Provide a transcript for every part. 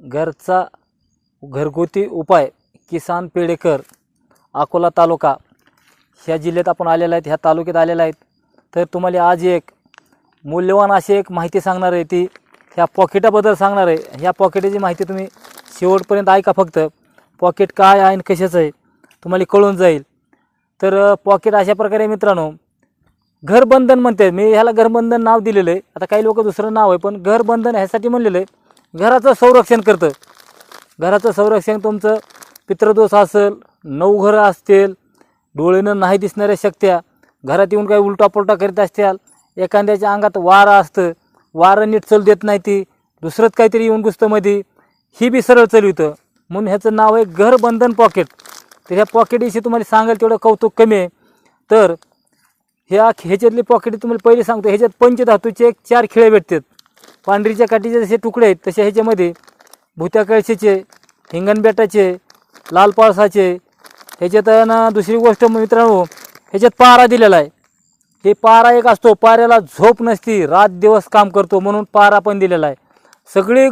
घरचा घरगुती उपाय किसान पेडेकर अकोला तालुका. ह्या जिल्ह्यात आपण आलेला आहेत ह्या तालुक्यात आलेला आहेत. तर तुम्हाला आज एक मूल्यवान अशी एक माहिती सांगणार आहे ती. ह्या पॉकेटाबद्दल सांगणार आहे. ह्या पॉकेटाची माहिती तुम्ही शेवटपर्यंत ऐका फक्त. पॉकेट काय आहे आणि कशाचं आहे तुम्हाला कळून जाईल. तर पॉकेट अशा प्रकारे मित्रांनो. घरबंधन म्हणते. मी ह्याला घरबंधन नाव दिलेलं आहे. आता काही लोक दुसरं नाव आहे पण घरबंधन ह्यासाठी म्हणलेलं आहे. घराचं संरक्षण करतं. घराचं संरक्षण तुमचं पित्रदोष असेल नऊ घरं असतील डोळेनं नाही दिसणाऱ्या शक्त्या घरात येऊन काही उलटापुलटा करीत असत्याल एखाद्याच्या अंगात वारं असतं वारं नीट चल देत नाही ती दुसरंच काहीतरी येऊन घुसतं मध्ये ही बी सरळ चलवितं. म्हणून ह्याचं नाव आहे घरबंधन पॉकेट तर ह्या पॉकेटविषयी तुम्हाला सांगाल तेवढं कौतुक कमी आहे. तर ह्या ह्याच्यातली पॉकेट तुम्हाला पहिले सांगतो ह्याच्यात पंचधातूचे एक चार खिळे भेटतात. पांढरीच्या काठीचे जसे तुकडे आहेत तसे ह्याच्यामध्ये भुत्या कळशीचे हिंगणबेटाचे लाल पाळसाचे ह्याच्यात ना दुसरी गोष्ट मित्रांनो ह्याच्यात पारा दिलेला आहे. हे पारा एक असतो पाऱ्याला झोप नसती रात दिवस काम करतो म्हणून पारा पण दिलेला आहे. सगळी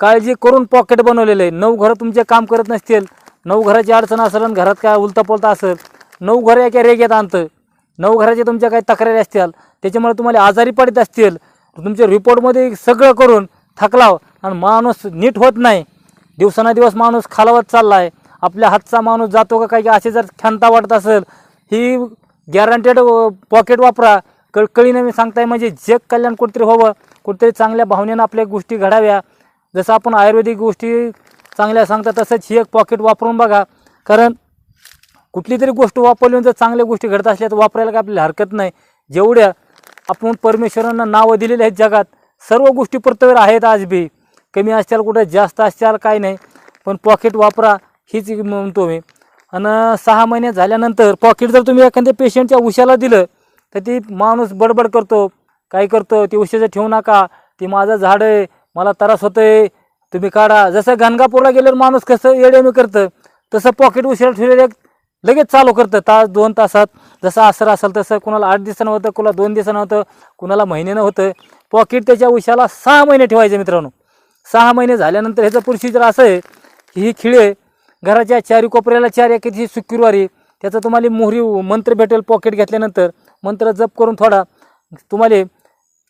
काळजी करून पॉकेट बनवलेलं आहे. नऊ घरं तुमचे काम करत नसतील नऊ घराची अडचण असेल आणि घरात काय उलतापोलता असेल नऊ घरं एका रेग्यात आणतं. नऊ घराच्या तुमच्या काही तक्रारी असतील त्याच्यामुळे तुम्हाला आजारी पडत असतील तुमच्या रिपोर्टमध्ये सगळं करून थकलाव आणि माणूस नीट होत नाही. दिवसानुदिवस माणूस खालावत चालला आहे आपल्या हातचा माणूस जातो का काही असे जर क्षमता वाटत असेल ही गॅरंटेड पॉकेट वापरा. कळकळीने मी सांगताय म्हणजे जग कल्याण कुठेतरी व्हावं कुठेतरी चांगल्या भावनेनं आपल्या गोष्टी घडाव्या. जसं आपण आयुर्वेदिक गोष्टी चांगल्या सांगता तसंच ही एक पॉकेट वापरून बघा. कारण कुठली तरी गोष्ट वापरली जर चांगल्या गोष्टी घडत असल्या तर वापरायला काय आपल्याला हरकत नाही. जेवढ्या आपण परमेश्वरांना नावं दिलेली आहेत जगात. सर्व गोष्टी पृथ्वीवर आहेत आज बी. कमी असतील कुठं जास्त असतील काय नाही. पण पॉकेट वापरा हीच म्हणतो मी. आणि सहा महिने झाल्यानंतर पॉकेट जर तुम्ही एखाद्या पेशंटच्या उशाला दिलं तर ती माणूस बडबड करतो. काय करतो? ती उशाचं ठेवू नका. ती माझं झाड आहे मला त्रास होतोय. तुम्ही काढा. जसं गणगापूरला गेल्यावर माणूस कसं येडेमी करतं तसं पॉकेट उशिरा ठेवलेलं लगेच चालू करतं. तास दोन तासात. जसं असर असेल तसं कुणाला आठ दिवसानं होतं कुणाला दोन दिवसानं होतं कुणाला महिन्यानं होतं. पॉकेट त्याच्या उशाला सहा महिने ठेवायचे मित्रांनो. सहा महिने झाल्यानंतर ह्याचं प्रोसिजर असं आहे की ही खिळे घराच्या चारी कोपऱ्याला चार एकेची शुक्रवारी त्याचं तुम्हाला मोहरी मंत्र भेटेल पॉकेट घेतल्यानंतर. मंत्र जप करून थोडा. तुम्हाला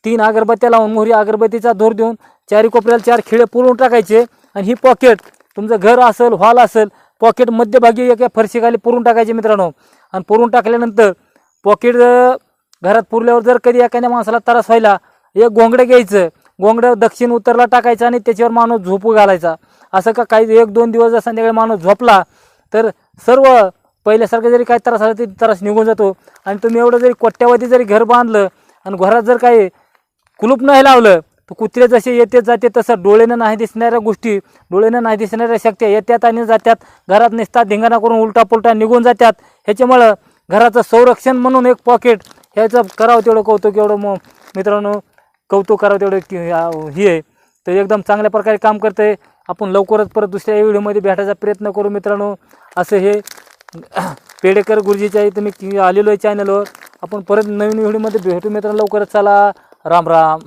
तीन अगरबत्त्या लावून मोहरी अगरबत्तीचा धूर देऊन चारी कोपऱ्याला चार खिळे पुरवून टाकायचे. आणि ही पॉकेट तुमचं घर असेल हॉल असेल पॉकेट मध्यभागी एका फरशीखाली पुरून टाकायचे मित्रांनो. आणि पुरून टाकल्यानंतर पॉकेट घरात पुरल्यावर जर कधी एखाद्या माणसाला त्रास व्हायला एक घोंगडं घ्यायचं. घोंगडं दक्षिण उत्तरला टाकायचं आणि त्याच्यावर माणूस झोपू घालायचा. असं का काही एक दोन दिवस जर संध्याकाळी माणूस झोपला तर सर्व पहिल्यासारखं जरी काय त्रास आला तरी त्रास निघून जातो. आणि तुम्ही एवढं जरी कोट्यावधी जरी घर बांधलं आणि घरात जर काही कुलूप नाही लावलं तर कुत्रे जसे येते जाते तसं डोळेनं नाही दिसणाऱ्या गोष्टी डोळेनं नाही दिसणाऱ्या शक्त्या येत्यात आणि जात्यात. घरात निसतात धिंगाणा करून उलटा पुलटा निघून जातात ह्याच्यामुळं घराचं संरक्षण म्हणून एक पॉकेट ह्याचं करावं तेवढं कौतुक एवढं मग मित्रांनो कौतुक करावं तेवढं की ही आहे. तर एकदम चांगल्या प्रकारे काम करते आपण लवकरच परत दुसऱ्या व्हिडिओमध्ये भेटायचा प्रयत्न करू मित्रांनो. असं हे पेडेकर गुरुजीच्या इथं मी आलेलो आहे चॅनलवर आपण परत नवीन व्हिडिओमध्ये भेटू मित्रांनो. लवकरच चला. राम राम.